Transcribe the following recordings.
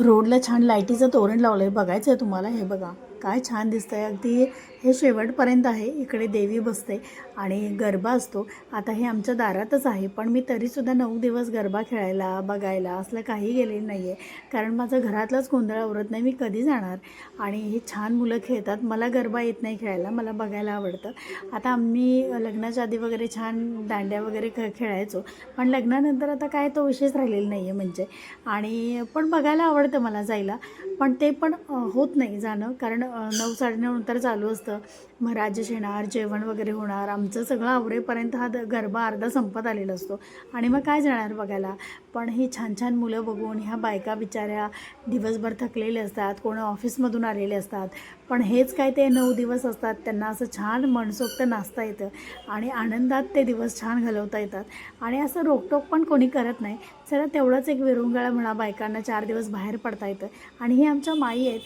रोडला छान लाईटीचं तोरण लावलं आहे बघायचं आहे तुम्हाला? हे बघा. काय छान दिसतंय. अगदी हे शेवटपर्यंत आहे. इकडे देवी बसते आणि गरबा असतो. आता हे आमच्या दारातच आहे. पण मी तरीसुद्धा नऊ दिवस गरबा खेळायला बघायला असलं काही गेलेलं नाही आहे कारण माझं घरातलाच गोंधळ आवरत नाही. मी कधी जाणार? आणि हे छान मुलं खेळतात. मला गरबा येत नाही खेळायला. मला बघायला आवडतं. आता आम्ही लग्नाच्या आधी वगैरे छान दांड्या वगैरे ख खेळायचो. पण लग्नानंतर आता काय तो विषयच राहिलेला नाही आहे म्हणजे. आणि पण बघायला आवडतं मला जायला. पण ते पण होत नाही जाणं. कारण नऊ साडेनऊ नंतर चालू असतं. मग राजेश येणार जेवण वगैरे होणार आमचं सगळं आवरेपर्यंत हा द- गरबा अर्धा संपत आलेला असतो. आणि मग काय जाणार बघायला? पण ही छान छान मुलं बघून ह्या बायका बिचाऱ्या दिवसभर थकलेले असतात कोण ऑफिसमधून आलेले असतात. पण हेच काय ते नऊ दिवस असतात त्यांना असं छान मनसोक्त नाचता येतं आणि आनंदात ते दिवस छान घालवता येतात. आणि असं रोकटोक पण कोणी करत नाही. सर तेवढंच एक विरंगळा म्हणा बायकांना चार दिवस बाहेर पडता येतं. आणि ही आमच्या माई आहेत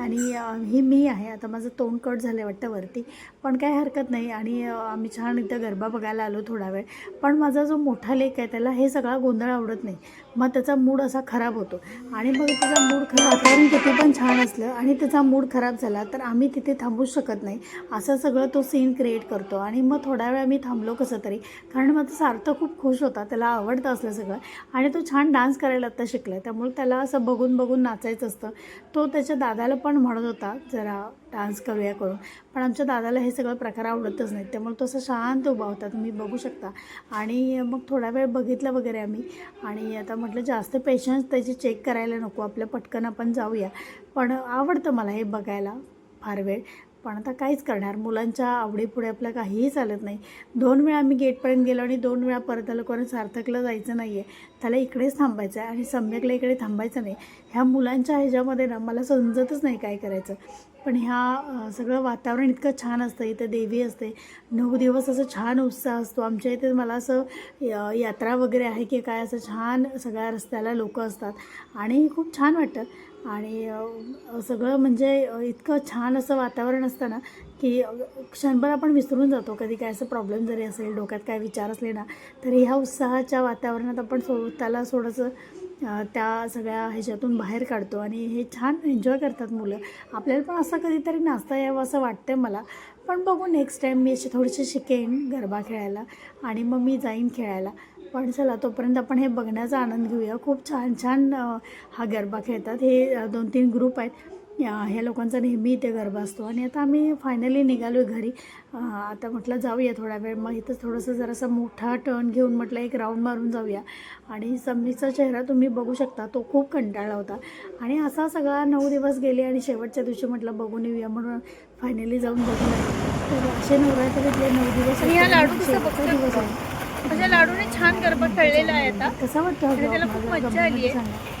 आणि ही मी आहे. आता माझं तोंड कट झालं आहे वाटतं वरती. पण काही हरकत नाही. आणि आम्ही छान इथं गरबा बघायला आलो थोडा वेळ. पण माझा जो मोठा लेक आहे त्याला हे सगळा गोंधळ आवडत नाही. मग त्याचा मूड असा खराब होतो. आणि मग त्याचा मूड खराब वातावरण किती पण छान असलं आणि त्याचा मूड खराब झाला तर आम्ही तिथे थांबूच शकत नाही. असं सगळं तो सीन क्रिएट करतो. आणि मग थोडा वेळ आम्ही थांबलो कसं तरी. कारण माझा सार्थ खूप खुश होता. त्याला आवडतं असलं सगळं. आणि तो छान डान्स करायला आत्ता शिकला त्यामुळे त्याला असं बघून बघून नाचायचं असतं. तो त्याच्या दादाला पण म्हणत होता जरा डान्स करूया करून. पण आमच्या दादाला हे सगळं प्रकार आवडतच नाहीत. त्यामुळे तो असं शांत उभा होता तुम्ही बघू शकता. आणि मग थोडा वेळ बघितला वगैरे आम्ही. आणि आता म्हटलं जास्त पेशन्स त्याची चेक करायला नको आपलं पटकन आपण जाऊया. पण आवडतं मला हे बघायला फार वेळ. पण आता काहीच करणार. मुलांच्या आवडीपुढे आपल्या काहीही चालत नाही. दोन वेळा आम्ही गेटपर्यंत गेलो आणि दोन वेळा परत आलो. कारण सार्थकला जायचं नाही आहे त्याला इकडेच थांबायचं आहे आणि सम्यकला इकडे थांबायचं नाही. ह्या मुलांच्या ह्याच्यामध्ये ना मला समजतच नाही काय करायचं. पण ह्या सगळं वातावरण इतकं छान असतं. इथं देवी असते. नऊ दिवस असं छान उत्साह असतो. आमच्या इथे मला असं य- यात्रा वगैरे आहे की काय असं छान सगळ्या रस्त्याला लोक असतात. आणि खूप छान वाटतं. आणि सगळं म्हणजे इतकं छान असं वातावरण असतं ना की क्षणभर आपण विसरून जातो कधी काय असं प्रॉब्लेम जरी असेल डोक्यात काय विचार असले ना तरी ह्या उत्साहाच्या वातावरणात आपण सो त्याला थोडंसं त्या सगळ्या ह्याच्यातून बाहेर काढतो आणि हे छान एन्जॉय करतात मुलं. आपल्याला पण असं कधीतरी नाचता यावं असं वाटतं मला. पण बघू नेक्स्ट टाईम मी असे थोडेसे शिकेन गरबा खेळायला आणि मग मी जाईन खेळायला. पण चला तोपर्यंत आपण हे बघण्याचा आनंद घेऊया. खूप छान छान हा गरबा खेळतात. हे दोन तीन ग्रुप आहेत. या ह्या लोकांचा नेहमी इथे गरबा असतो. आणि आता आम्ही फायनली निघालो आहे घरी आता म्हटलं जाऊया थोडा वेळ. मग इथं थोडंसं जरासा मोठा टर्न घेऊन म्हटलं एक राऊंड मारून जाऊया. आणि सम्मीचा चेहरा तुम्ही बघू शकता तो खूप कंटाळला होता. आणि असा सगळा नऊ दिवस गेले आणि शेवटच्या दिवशी म्हटलं बघून येऊया म्हणून फायनली जाऊन आलो. तर असे नवरात्रीतले नऊ दिवस बघा. आहे माझ्या लाडूने छान गरबा खेळलेला आहे आता. कसा वाटतो त्याला खूप? मज्जा आली आहे.